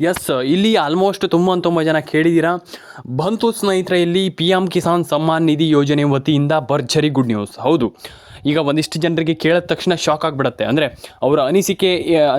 S ಇಲ್ಲಿ almost ತುಂಬ ತುಂಬ ಜನ ಕೇಳಿದ್ದೀರಾ ಬಂತು ಸ್ನೇಹಿತರೆ, ಇಲ್ಲಿ ಪಿ ಎಂ ಕಿಸಾನ್ ಸಮ್ಮಾನ್ ನಿಧಿ ಯೋಜನೆ ವತಿಯಿಂದ ಭರ್ಜರಿ ಗುಡ್ ನ್ಯೂಸ್ ಹೌದು. ಈಗ ಒಂದಿಷ್ಟು ಜನರಿಗೆ ಕೇಳಿದ ತಕ್ಷಣ ಶಾಕ್ ಆಗಿಬಿಡುತ್ತೆ. ಅಂದರೆ ಅವರ ಅನಿಸಿಕೆ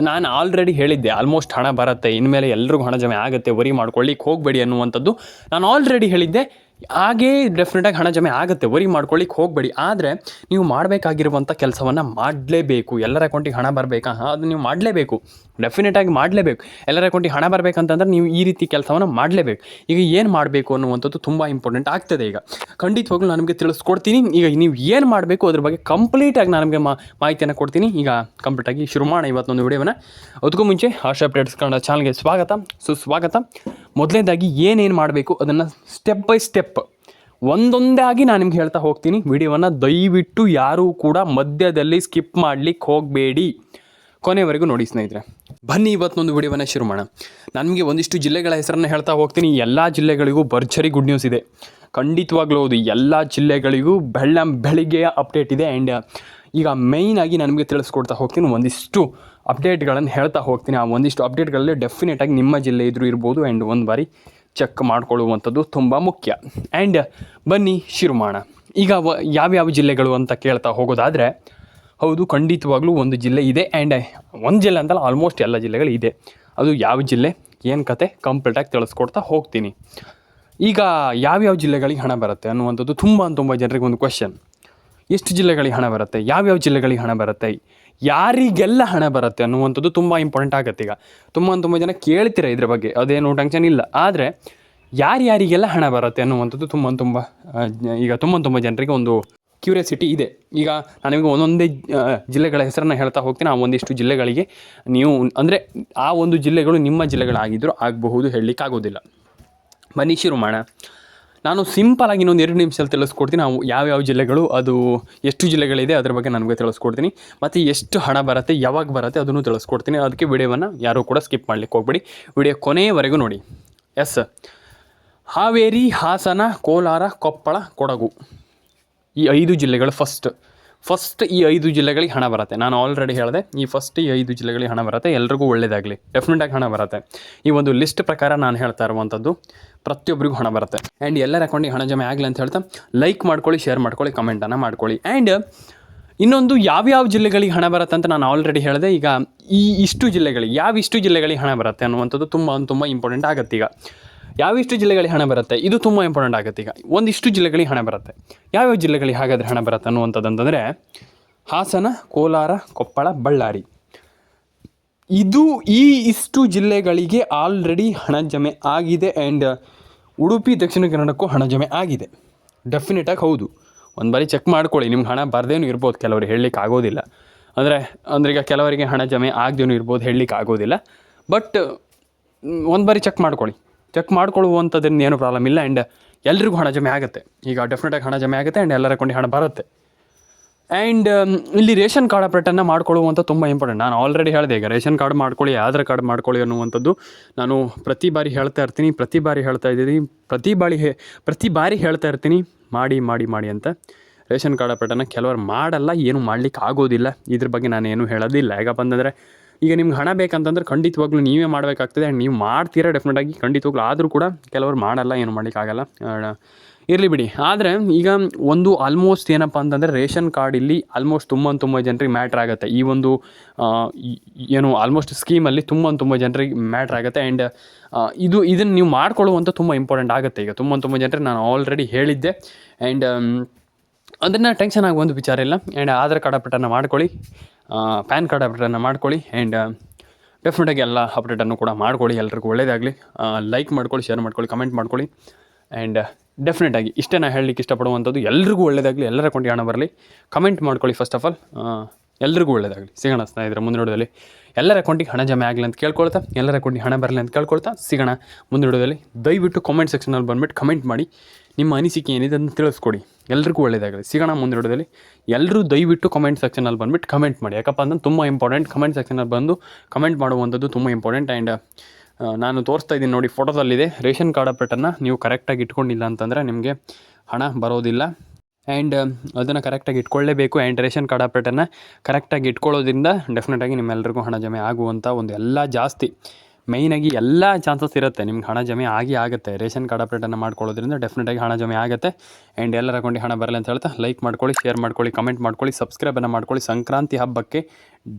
ನಾನು ಆಲ್ರೆಡಿ ಹೇಳಿದ್ದೆ. ಆಲ್ಮೋಸ್ಟ್ ಹಣ ಬರುತ್ತೆ. ಇನ್ಮೇಲೆ ಎಲ್ರಿಗೂ ಹಣ ಜಮೆ ಆಗುತ್ತೆ. ವರಿ ಮಾಡ್ಕೊಳ್ಳಿಕ್ಕೆ ಹೋಗಬೇಡಿ ಅನ್ನುವಂಥದ್ದು ನಾನು ಆಲ್ರೆಡಿ ಹೇಳಿದ್ದೆ. ಹಾಗೇ ಡೆಫಿನೆಟಾಗಿ ಹಣ ಜಮೆ ಆಗುತ್ತೆ. ವರಿ ಮಾಡ್ಕೊಳ್ಳಿಕ್ಕೆ ಹೋಗಬೇಡಿ. ಆದರೆ ನೀವು ಮಾಡಬೇಕಾಗಿರುವಂಥ ಕೆಲಸವನ್ನು ಮಾಡಲೇಬೇಕು. ಎಲ್ಲರ ಅಕೌಂಟಿಗೆ ಹಣ ಬರಬೇಕಾ? ಅದು ನೀವು ಮಾಡಲೇಬೇಕು. ಡೆಫಿನೆಟಾಗಿ ಮಾಡಲೇಬೇಕು. ಎಲ್ಲರ ಅಕೌಂಟಿಗೆ ಹಣ ಬರಬೇಕಂತಂದ್ರೆ ನೀವು ಈ ರೀತಿ ಕೆಲಸವನ್ನು ಮಾಡಲೇಬೇಕು. ಈಗ ಏನು ಮಾಡಬೇಕು ಅನ್ನುವಂಥದ್ದು ತುಂಬ ಇಂಪಾರ್ಟೆಂಟ್ ಆಗ್ತದೆ ಈಗ. ಖಂಡಿತವಾಗ್ಲೂ ನಾನು ನಿಮಗೆ ತಿಳಿಸ್ಕೊಡ್ತೀನಿ. ಈಗ ನೀವು ಏನು ಮಾಡಬೇಕು ಅದ್ರ ಬಗ್ಗೆ ಕಂಪ್ಲೀಟಾಗಿ ನಾನು ನಿಮಗೆ ಮಾಹಿತಿಯನ್ನು ಕೊಡ್ತೀನಿ. ಈಗ ಕಂಪ್ಲೀಟಾಗಿ ಶುರು ಮಾಡೋಣ ಇವತ್ತೊಂದು ವಿಡಿಯೋನ ಅದಕ್ಕೂ ಮುಂಚೆ ಆಶಾ ಅಪ್ಡೇಟ್ಸ್ ಕನ್ನಡ ಚಾನಲ್ಗೆ ಸ್ವಾಗತ. ಸುಸ್ವಾಗತ. ಮೊದಲನೇದಾಗಿ ಏನೇನು ಮಾಡಬೇಕು ಅದನ್ನು ಸ್ಟೆಪ್ ಬೈ ಸ್ಟೆಪ್ ಒಂದೊಂದಾಗಿ ನಾನು ನಿಮ್ಗೆ ಹೇಳ್ತಾ ಹೋಗ್ತೀನಿ. ವಿಡಿಯೋವನ್ನು ದಯವಿಟ್ಟು ಯಾರೂ ಕೂಡ ಮಧ್ಯದಲ್ಲಿ ಸ್ಕಿಪ್ ಮಾಡಲಿಕ್ಕೆ ಹೋಗಬೇಡಿ. ಕೊನೆವರೆಗೂ ನೋಡಿ ಸ್ನೇಹಿತರೆ. ಬನ್ನಿ ಇವತ್ತೊಂದು ವಿಡಿಯೋವನ್ನು ಶುರು ಮಾಡೋಣ. ನನಗೆ ಒಂದಿಷ್ಟು ಜಿಲ್ಲೆಗಳ ಹೆಸರನ್ನು ಹೇಳ್ತಾ ಹೋಗ್ತೀನಿ. ಎಲ್ಲ ಜಿಲ್ಲೆಗಳಿಗೂ ಭರ್ಜರಿ ಗುಡ್ ನ್ಯೂಸ್ ಇದೆ. ಖಂಡಿತವಾಗ್ಲೂ ಹೌದು. ಎಲ್ಲ ಜಿಲ್ಲೆಗಳಿಗೂ ಬೆಳ್ಳಂ ಬೆಳಿಗ್ಗೆಯ ಅಪ್ಡೇಟ್ ಇದೆ. ಆ್ಯಂಡ್ ಈಗ ಮೇಯ್ನಾಗಿ ಆಗಿ ನಿಮಗೆ ತಿಳಿಸ್ಕೊಡ್ತಾ ಹೋಗ್ತೀನಿ ಒಂದಿಷ್ಟು ಅಪ್ಡೇಟ್ಗಳನ್ನು ಹೇಳ್ತಾ ಹೋಗ್ತೀನಿ. ಆ ಒಂದಿಷ್ಟು ಅಪ್ಡೇಟ್ಗಳಲ್ಲಿ ಡೆಫಿನೆಟಾಗಿ ನಿಮ್ಮ ಜಿಲ್ಲೆ ಇದ್ರೂ ಇರ್ಬೋದು ಆ್ಯಂಡ್ ಒಂದು ಬಾರಿ ಚೆಕ್ ಮಾಡ್ಕೊಳ್ಳುವಂಥದ್ದು ತುಂಬ ಮುಖ್ಯ. ಆ್ಯಂಡ್ ಬನ್ನಿ ಶುರು ಮಾಡೋಣ ಈಗ ವ, ಯಾವ್ಯಾವ ಜಿಲ್ಲೆಗಳು ಅಂತ ಕೇಳ್ತಾ ಹೋಗೋದಾದರೆ, ಹೌದು, ಖಂಡಿತವಾಗ್ಲೂ ಒಂದು ಜಿಲ್ಲೆ ಇದೆ ಆ್ಯಂಡ್ ಒಂದು ಜಿಲ್ಲೆ ಅಂತಲ್ಲ ಆಲ್ಮೋಸ್ಟ್ ಎಲ್ಲ ಜಿಲ್ಲೆಗಳು ಇದೆ. ಅದು ಯಾವ ಜಿಲ್ಲೆ? ಏನು ಕತೆ? ಕಂಪ್ಲೀಟಾಗಿ ತಿಳಿಸ್ಕೊಡ್ತಾ ಹೋಗ್ತೀನಿ. ಈಗ ಯಾವ್ಯಾವ ಜಿಲ್ಲೆಗಳಿಗೆ ಹಣ ಬರುತ್ತೆ ಅನ್ನುವಂಥದ್ದು ತುಂಬ ತುಂಬ ಜನರಿಗೆ ಒಂದು ಕ್ವೆಶನ್ ಎಷ್ಟು ಜಿಲ್ಲೆಗಳಿಗೆ ಹಣ ಬರುತ್ತೆ? ಯಾವ್ಯಾವ ಜಿಲ್ಲೆಗಳಿಗೆ ಹಣ ಬರುತ್ತೆ? ಯಾರಿಗೆಲ್ಲ ಹಣ ಬರುತ್ತೆ ಅನ್ನುವಂಥದ್ದು ತುಂಬ ಇಂಪಾರ್ಟೆಂಟ್ ಆಗುತ್ತೆ ಈಗ. ತುಂಬ ತುಂಬ ಜನ ಕೇಳ್ತೀರ ಇದ್ರ ಬಗ್ಗೆ, ಅದೇನು ಟೆನ್ಷನ್ ಇಲ್ಲ. ಆದರೆ ಯಾರ್ಯಾರಿಗೆಲ್ಲ ಹಣ ಬರುತ್ತೆ ಅನ್ನುವಂಥದ್ದು ತುಂಬ ತುಂಬ ಈಗ ತುಂಬ ತುಂಬ ಜನರಿಗೆ ಒಂದು ಕ್ಯೂರಿಯಾಸಿಟಿ ಇದೆ. ಈಗ ನಾನು ನಿಮಗೆ ಒಂದೊಂದೇ ಜಿಲ್ಲೆಗಳ ಹೆಸರನ್ನು ಹೇಳ್ತಾ ಹೋಗ್ತೀನಿ. ಆ ಒಂದಿಷ್ಟು ಜಿಲ್ಲೆಗಳಿಗೆ ನೀವು, ಅಂದರೆ ಆ ಒಂದು ಜಿಲ್ಲೆಗಳು ನಿಮ್ಮ ಜಿಲ್ಲೆಗಳಾಗಿದ್ದರೂ ಆಗಬಹುದು, ಹೇಳಲಿಕ್ಕಾಗೋದಿಲ್ಲ. ಬನ್ನಿ ಶುರು ನಾನು ಸಿಂಪಲ್ ಆಗಿ ಇನ್ನೊಂದು ಎರಡು ನಿಮಿಷದಲ್ಲಿ ತಿಳಿಸ್ಕೊಡ್ತೀನಿ. ನಾವು ಯಾವ್ಯಾವ ಜಿಲ್ಲೆಗಳು, ಅದು ಎಷ್ಟು ಜಿಲ್ಲೆಗಳಿದೆ, ಅದ್ರ ಬಗ್ಗೆ ನನಗೆ ತಿಳಿಸ್ಕೊಡ್ತೀನಿ. ಮತ್ತು ಎಷ್ಟು ಹಣ ಬರುತ್ತೆ, ಯಾವಾಗ ಬರುತ್ತೆ ಅದನ್ನು ತಿಳಿಸ್ಕೊಡ್ತೀನಿ. ಅದಕ್ಕೆ ವಿಡಿಯೋವನ್ನು ಯಾರೂ ಕೂಡ ಸ್ಕಿಪ್ ಮಾಡ್ಲಿಕ್ಕೆ ಹೋಗ್ಬೇಡಿ. ವಿಡಿಯೋ ಕೊನೆಯವರೆಗೂ ನೋಡಿ. ಎಸ್. ಹಾವೇರಿ, ಹಾಸನ, ಕೋಲಾರ, ಕೊಪ್ಪಳ, ಕೊಡಗು. ಈ ಐದು ಜಿಲ್ಲೆಗಳು ಫಸ್ಟ್ ಫಸ್ಟ್ ಈ ಐದು ಜಿಲ್ಲೆಗಳಿಗೆ ಹಣ ಬರುತ್ತೆ. ನಾನು ಆಲ್ರೆಡಿ ಹೇಳಿದೆ, ಈ ಫಸ್ಟ್ ಈ ಐದು ಜಿಲ್ಲೆಗಳಿಗೆ ಹಣ ಬರುತ್ತೆ, ಎಲ್ರಿಗೂ ಒಳ್ಳೆಯದಾಗಲಿ ಡೆಫಿನೆಟಾಗಿ ಹಣ ಬರುತ್ತೆ. ಈ ಒಂದು ಲಿಸ್ಟ್ ಪ್ರಕಾರ ನಾನು ಹೇಳ್ತಾ ಇರುವಂಥದ್ದು, ಪ್ರತಿಯೊಬ್ಬರಿಗೂ ಹಣ ಬರುತ್ತೆ. ಆ್ಯಂಡ್ ಎಲ್ಲರ ಅಕೌಂಟಿಗೆ ಹಣ ಜಮೆ ಆಗಲಿ ಅಂತ ಹೇಳ್ತಾ ಲೈಕ್ ಮಾಡ್ಕೊಳ್ಳಿ ಶೇರ್ ಮಾಡ್ಕೊಳ್ಳಿ ಕಮೆಂಟನ್ನು ಮಾಡ್ಕೊಳ್ಳಿ. ಆ್ಯಂಡ್ ಇನ್ನೊಂದು ಯಾವ್ಯಾವ ಜಿಲ್ಲೆಗಳಿಗೆ ಹಣ ಬರುತ್ತೆ ಅಂತ ನಾನು ಆಲ್ರೆಡಿ ಹೇಳಿದೆ, ಈಗ ಈ ಇಷ್ಟು ಜಿಲ್ಲೆಗಳಿಗೆ, ಯಾವ ಇಷ್ಟು ಜಿಲ್ಲೆಗಳಿಗೆ ಹಣ ಬರುತ್ತೆ ಅನ್ನುವಂಥದ್ದು ತುಂಬ ತುಂಬ ಇಂಪಾರ್ಟೆಂಟ್ ಆಗುತ್ತೆ ಈಗ. ಯಾವಿಷ್ಟು ಜಿಲ್ಲೆಗಳಿಗೆ ಹಣ ಬರುತ್ತೆ? ಇದು ತುಂಬ ಇಂಪಾರ್ಟೆಂಟ್ ಆಗುತ್ತೆ ಈಗ. ಒಂದಿಷ್ಟು ಜಿಲ್ಲೆಗಳಿಗೆ ಹಣ ಬರುತ್ತೆ. ಯಾವ್ಯಾವ ಜಿಲ್ಲೆಗಳಿಗೆ ಹಾಗಾದರೆ ಹಣ ಬರುತ್ತೆ ಅನ್ನುವಂಥದ್ದಂತಂದರೆ, ಹಾಸನ, ಕೋಲಾರ, ಕೊಪ್ಪಳ, ಬಳ್ಳಾರಿ. ಇದು ಈ ಇಷ್ಟು ಜಿಲ್ಲೆಗಳಿಗೆ ಆಲ್ರೆಡಿ ಹಣ ಜಮೆ ಆಗಿದೆ ಆ್ಯಂಡ್ ಉಡುಪಿ, ದಕ್ಷಿಣ ಕನ್ನಡಕ್ಕೂ ಹಣ ಜಮೆ ಆಗಿದೆ. ಡೆಫಿನೆಟಾಗಿ ಹೌದು. ಒಂದು ಬಾರಿ ಚೆಕ್ ಮಾಡ್ಕೊಳ್ಳಿ. ನಿಮ್ಗೆ ಹಣ ಬರದೇನೂ ಇರ್ಬೋದು. ಕೆಲವರು ಹೇಳಲಿಕ್ಕೆ ಆಗೋದಿಲ್ಲ. ಅಂದರೆ, ಅಂದ್ರೆ ಈಗ ಕೆಲವರಿಗೆ ಹಣ ಜಮೆ ಆಗದೇನು ಇರ್ಬೋದು, ಹೇಳಲಿಕ್ಕೆ ಆಗೋದಿಲ್ಲ. ಬಟ್ ಒಂದು ಬಾರಿ ಚೆಕ್ ಮಾಡ್ಕೊಳ್ಳಿ. ಚೆಕ್ ಮಾಡ್ಕೊಳ್ಳುವಂಥದ್ರಿಂದ ಏನು ಪ್ರಾಬ್ಲಮ್ ಇಲ್ಲ ಆ್ಯಂಡ್ ಎಲ್ರಿಗೂ ಹಣ ಜಮೆ ಆಗುತ್ತೆ. ಈಗ ಡೆಫಿನೆಟಾಗಿ ಹಣ ಜಮೆ ಆಗುತ್ತೆ ಆ್ಯಂಡ್ ಎಲ್ಲರ ಕೊಂಡು ಹಣ ಬರುತ್ತೆ. ಆ್ಯಂಡ್ ಇಲ್ಲಿ ರೇಷನ್ ಕಾರ್ಡ್ ಅಪ್ಡೇಟನ್ನು ಮಾಡ್ಕೊಳ್ಳುವಂಥ ತುಂಬ ಇಂಪಾರ್ಟೆಂಟ್ ನಾನು ಆಲ್ರೆಡಿ ಹೇಳಿದೆ, ಈಗ ರೇಷನ್ ಕಾರ್ಡ್ ಮಾಡ್ಕೊಳ್ಳಿ, ಆಧಾರ್ ಕಾರ್ಡ್ ಮಾಡ್ಕೊಳ್ಳಿ ಅನ್ನುವಂಥದ್ದು ನಾನು ಪ್ರತಿ ಬಾರಿ ಹೇಳ್ತಾ ಇರ್ತೀನಿ, ಪ್ರತಿ ಬಾರಿ ಹೇಳ್ತಾ ಇದ್ದೀನಿ, ಪ್ರತಿ ಬಾರಿ ಹೇ, ಪ್ರತಿ ಬಾರಿ ಹೇಳ್ತಾ ಇರ್ತೀನಿ, ಮಾಡಿ ಮಾಡಿ ಮಾಡಿ ಅಂತ. ರೇಷನ್ ಕಾರ್ಡ್ ಅಪ್ಡೇಟನ್ನು ಕೆಲವರು ಮಾಡಲ್ಲ, ಏನು ಮಾಡ್ಲಿಕ್ಕೆ ಆಗೋದಿಲ್ಲ. ಇದ್ರ ಬಗ್ಗೆ ನಾನು ಏನು ಹೇಳೋದಿಲ್ಲ. ಯಾಕಪ್ಪ ಅಂತಂದರೆ ಈಗ ನಿಮ್ಗೆ ಹಣ ಬೇಕಂತಂದ್ರೆ ಖಂಡಿತವಾಗ್ಲೂ ನೀವೇ ಮಾಡಬೇಕಾಗ್ತದೆ. ಆ್ಯಂಡ್ ನೀವು ಮಾಡ್ತೀರಾ ಡೆಫಿನೆಟಾಗಿ ಖಂಡಿತವಾಗ್ಲೂ. ಆದರೂ ಕೂಡ ಕೆಲವರು ಮಾಡಲ್ಲ, ಏನು ಮಾಡಲಿಕ್ಕಾಗಲ್ಲ. ಇರಲಿ ಬಿಡಿ. ಆದರೆ ಈಗ ಒಂದು ಆಲ್ಮೋಸ್ಟ್ ಏನಪ್ಪ ಅಂತಂದರೆ ರೇಷನ್ ಕಾರ್ಡ್ ಇಲ್ಲಿ ಆಲ್ಮೋಸ್ಟ್ ತುಂಬ ತುಂಬ ಜನರಿಗೆ ಮ್ಯಾಟ್ರ್ ಆಗುತ್ತೆ. ಈ ಒಂದು ಏನು ಆಲ್ಮೋಸ್ಟ್ ಸ್ಕೀಮಲ್ಲಿ ತುಂಬ ತುಂಬ ಜನರಿಗೆ ಮ್ಯಾಟ್ರ್ ಆಗುತ್ತೆ. ಆ್ಯಂಡ್ ಇದು, ಇದನ್ನು ನೀವು ಮಾಡ್ಕೊಳ್ಳುವಂಥ ತುಂಬ ಇಂಪಾರ್ಟೆಂಟ್ ಆಗುತ್ತೆ. ಈಗ ತುಂಬ ತುಂಬ ಜನರಿಗೆ ನಾನು ಆಲ್ರೆಡಿ ಹೇಳಿದ್ದೆ. ಆ್ಯಂಡ್ ಅದನ್ನು ಟೆನ್ಷನ್ ಆಗಿ ಒಂದು ವಿಚಾರ ಇಲ್ಲ. ಆ್ಯಂಡ್ ಆಧಾರ್ ಕಾರ್ಡ್ ಅಪ್ಡೇಟನ್ನು ಮಾಡ್ಕೊಳ್ಳಿ. ಪ್ಯಾನ್ ಕಾರ್ಡ್ ಅಪ್ಡೇಟನ್ನು ಮಾಡ್ಕೊಳ್ಳಿ. ಆ್ಯಂಡ್ ಡೆಫಿನೆಟಾಗಿ ಎಲ್ಲ ಅಪ್ಡೇಟನ್ನು ಕೂಡ ಮಾಡ್ಕೊಳ್ಳಿ. ಎಲ್ರಿಗೂ ಒಳ್ಳೇದಾಗಲಿ. ಲೈಕ್ ಮಾಡ್ಕೊಳ್ಳಿ ಶೇರ್ ಮಾಡ್ಕೊಳ್ಳಿ ಕಮೆಂಟ್ ಮಾಡ್ಕೊಳ್ಳಿ. ಆ್ಯಂಡ್ ಡೆಫಿನೆಟಾಗಿ ಇಷ್ಟೇ ನಾನು ಹೇಳಲಿಕ್ಕೆ ಇಷ್ಟಪಡುವಂಥದ್ದು ಎಲ್ರಿಗೂ ಒಳ್ಳೇದಾಗಲಿ. ಎಲ್ಲರ ಕೊಂಡು ಹಣ ಬರಲಿ. ಕಮೆಂಟ್ ಮಾಡ್ಕೊಳ್ಳಿ ಫಸ್ಟ್ ಆಫ್ ಆಲ್ ಎಲ್ರಿಗೂ ಒಳ್ಳೇದಾಗಲಿ. ಸಿಗೋಣ ಸ್ನೇಹಿತರೆ ಮುಂದಿನ ವಿಡಿಯೋದಲ್ಲಿ. ಎಲ್ಲರ ಅಕೌಂಟಿಗೆ ಹಣ ಜಮೆ ಆಗಲಿ ಅಂತ ಕೇಳ್ಕೊಳ್ತಾ, ಎಲ್ಲರ ಅಕೌಂಟಿಗೆ ಹಣ ಬರಲಿ ಅಂತ ಕೇಳ್ಕೊಳ್ತಾ ಸಿಗೋಣ. ಮುಂದಿನ ವಿಡಿಯೋದಲ್ಲಿ ದಯವಿಟ್ಟು ಕಾಮೆಂಟ್ ಸೆಕ್ಷನಲ್ಲಿ ಬಂದುಬಿಟ್ಟು ಕಮೆಂಟ್ ಮಾಡಿ, ನಿಮ್ಮ ಅನಿಸಿಕೆ ಏನಿದೆ ಅಂತ ತಿಳಿಸ್ಕೊಡಿ. ಎಲ್ರಿಗೂ ಒಳ್ಳೆಯದಾಗಲಿ ಸಿಗೋಣ ಮುಂದಿನ ವಿಡಿಯೋದಲ್ಲಿ. ಎಲ್ಲರೂ ದಯವಿಟ್ಟು ಕಮೆಂಟ್ ಸೆಕ್ಷನಲ್ಲಿ ಬಂದುಬಿಟ್ಟು ಕಮೆಂಟ್ ಮಾಡಿ. ಯಾಕಪ್ಪ ಅಂದ್ರೆ ತುಂಬ ಇಂಪಾರ್ಟೆಂಟ್ ಕಮೆಂಟ್ ಸೆಕ್ಷನಲ್ಲಿ ಬಂದು ಕಮೆಂಟ್ ಮಾಡುವಂಥದ್ದು ತುಂಬ ಇಂಪಾರ್ಟೆಂಟ್ ಆ್ಯಂಡ್ ನಾನು ತೋರಿಸ್ತಾ ಇದ್ದೀನಿ ನೋಡಿ ಫೋಟೋದಲ್ಲಿದೆ ರೇಷನ್ ಕಾರ್ಡ್ ಅಪ್ಡೇಟನ್ನು ನೀವು ಕರೆಕ್ಟಾಗಿ ಇಟ್ಕೊಂಡಿಲ್ಲ ಅಂತಂದರೆ ನಿಮಗೆ ಹಣ ಬರೋದಿಲ್ಲ. ಆ್ಯಂಡ್ ಅದನ್ನು ಕರೆಕ್ಟಾಗಿ ಇಟ್ಕೊಳ್ಳೇಬೇಕು ಆ್ಯಂಡ್ ರೇಷನ್ ಕಾರ್ಡ್ ಆಪ್ರೇಟನ್ನು ಕರೆಕ್ಟಾಗಿ ಇಟ್ಕೊಳ್ಳೋದ್ರಿಂದ ಡೆಫಿನೆಟಾಗಿ ನಿಮ್ಮೆಲ್ಲರಿಗೂ ಹಣ ಜಮೆ ಆಗುವಂಥ ಒಂದು ಎಲ್ಲ ಜಾಸ್ತಿ. ಮೈನಾಗಿ ಎಲ್ಲ ಚಾನ್ಸಸ್ ಇರುತ್ತೆ. ನಿಮ್ಗೆ ಹಣ ಜಮೆ ಆಗಿ ಆಗುತ್ತೆ. ರೇಷನ್ ಕಾರ್ಡ್ ಆಪ್ರೇಟನ್ನು ಮಾಡ್ಕೊಳ್ಳೋದ್ರಿಂದ ಡೆಫಿನೆಟಾಗಿ ಹಣ ಜಮೆ ಆಗುತ್ತೆ. ಆ್ಯಂಡ್ ಎಲ್ಲರ ಅಕೌಂಟಿಗೆ ಹಣ ಬರಲಿ ಅಂತ ಹೇಳ್ತಾ ಲೈಕ್ ಮಾಡ್ಕೊಳ್ಳಿ ಶೇರ್ ಮಾಡ್ಕೊಳ್ಳಿ ಕಮೆಂಟ್ ಮಾಡ್ಕೊಳ್ಳಿ ಸಬ್ಸ್ಕ್ರೈಬನ್ನು ಮಾಡ್ಕೊಳ್ಳಿ. ಸಂಕ್ರಾಂತಿ ಹಬ್ಬಕ್ಕೆ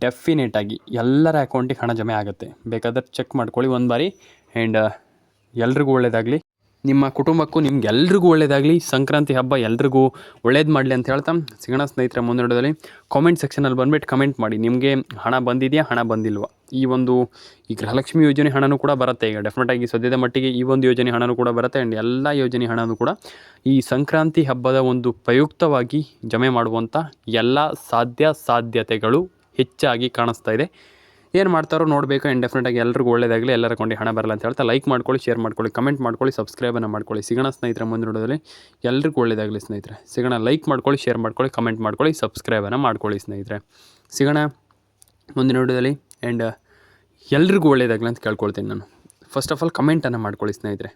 ಡೆಫಿನೆಟಾಗಿ ಎಲ್ಲರ ಅಕೌಂಟಿಗೆ ಹಣ ಜಮೆ ಆಗುತ್ತೆ. ಬೇಕಾದರೆ ಚೆಕ್ ಮಾಡ್ಕೊಳ್ಳಿ ಒಂದು ಬಾರಿ. ಆ್ಯಂಡ್ ಎಲ್ರಿಗೂ ಒಳ್ಳೆಯದಾಗಲಿ ನಿಮ್ಮ ಕುಟುಂಬಕ್ಕೂ ನಿಮ್ಗೆಲ್ರಿಗೂ ಒಳ್ಳೆಯದಾಗಲಿ ಸಂಕ್ರಾಂತಿ ಹಬ್ಬ ಎಲ್ರಿಗೂ ಒಳ್ಳೇದು ಮಾಡಲಿ ಅಂತ ಹೇಳ್ತಾ ಸಿಗೋಣ ಸ್ನೇಹಿತರ ಮುಂದೆ ನೋಡೋದಲ್ಲಿ ಕಾಮೆಂಟ್ ಸೆಕ್ಷನಲ್ಲಿ ಬಂದ್ಬಿಟ್ಟು ಕಮೆಂಟ್ ಮಾಡಿ. ನಿಮಗೆ ಹಣ ಬಂದಿದೆಯಾ, ಹಣ ಬಂದಿಲ್ವಾ? ಈ ಒಂದು ಈ ಗೃಹಲಕ್ಷ್ಮಿ ಯೋಜನೆ ಹಣನೂ ಕೂಡ ಬರುತ್ತೆ. ಈಗ ಡೆಫಿನೆಟಾಗಿ ಸದ್ಯದ ಮಟ್ಟಿಗೆ ಈ ಒಂದು ಯೋಜನೆ ಹಣನೂ ಕೂಡ ಬರುತ್ತೆ ಆ್ಯಂಡ್ ಎಲ್ಲ ಯೋಜನೆ ಹಣನೂ ಕೂಡ ಈ ಸಂಕ್ರಾಂತಿ ಹಬ್ಬದ ಒಂದು ಪ್ರಯುಕ್ತವಾಗಿ ಜಮೆ ಮಾಡುವಂಥ ಎಲ್ಲ ಸಾಧ್ಯ ಸಾಧ್ಯತೆಗಳು ಹೆಚ್ಚಾಗಿ ಕಾಣಿಸ್ತಾ ಇದೆ. ಏನು ಮಾಡ್ತಾರೋ ನೋಡಬೇಕು ಡೆಫಿನೆಟಾಗಿ ಎಲ್ಲರಿಗೂ ಒಳ್ಳೇದಾಗಲಿ, ಎಲ್ಲರ ಕೊಂಡು ಹಣ ಬರಲ್ಲ ಅಂತ ಹೇಳ್ತಾ ಲೈಕ್ ಮಾಡ್ಕೊಳ್ಳಿ ಶೇರ್ ಮಾಡ್ಕೊಳ್ಳಿ ಕಮೆಂಟ್ ಮಾಡ್ಕೊಳ್ಳಿ ಸಬ್ಸ್ಕ್ರೈಬನ್ನು ಮಾಡ್ಕೊಳ್ಳಿ. ಸಿಗೋಣ ಸ್ನೇಹಿತರೆ ಮುಂದೆ ಎಲ್ಲರಿಗೂ ಒಳ್ಳೇದಾಗಲಿ ಸ್ನೇಹಿತರೆ. ಸಿಗೋಣ ಲೈಕ್ ಮಾಡ್ಕೊಳ್ಳಿ ಶೇರ್ ಮಾಡ್ಕೊಳ್ಳಿ ಕಮೆಂಟ್ ಮಾಡ್ಕೊಳ್ಳಿ ಸಬ್ಸ್ಕ್ರೈಬನ್ನು ಮಾಡ್ಕೊಳ್ಳಿ ಸ್ನೇಹಿತರೆ. ಸಿಗೋಣ ಮುಂದಿನ ವಿಡಿಯೋದಲ್ಲಿ ಆ್ಯಂಡ್ ಎಲ್ರಿಗೂ ಒಳ್ಳೇದಾಗಲಿ ಅಂತ ಕೇಳ್ಕೊಳ್ತೀನಿ ನಾನು. ಫಸ್ಟ್ ಆಫ್ ಆಲ್ ಕಮೆಂಟನ್ನು ಮಾಡ್ಕೊಳ್ಳಿ ಸ್ನೇಹಿತರೆ.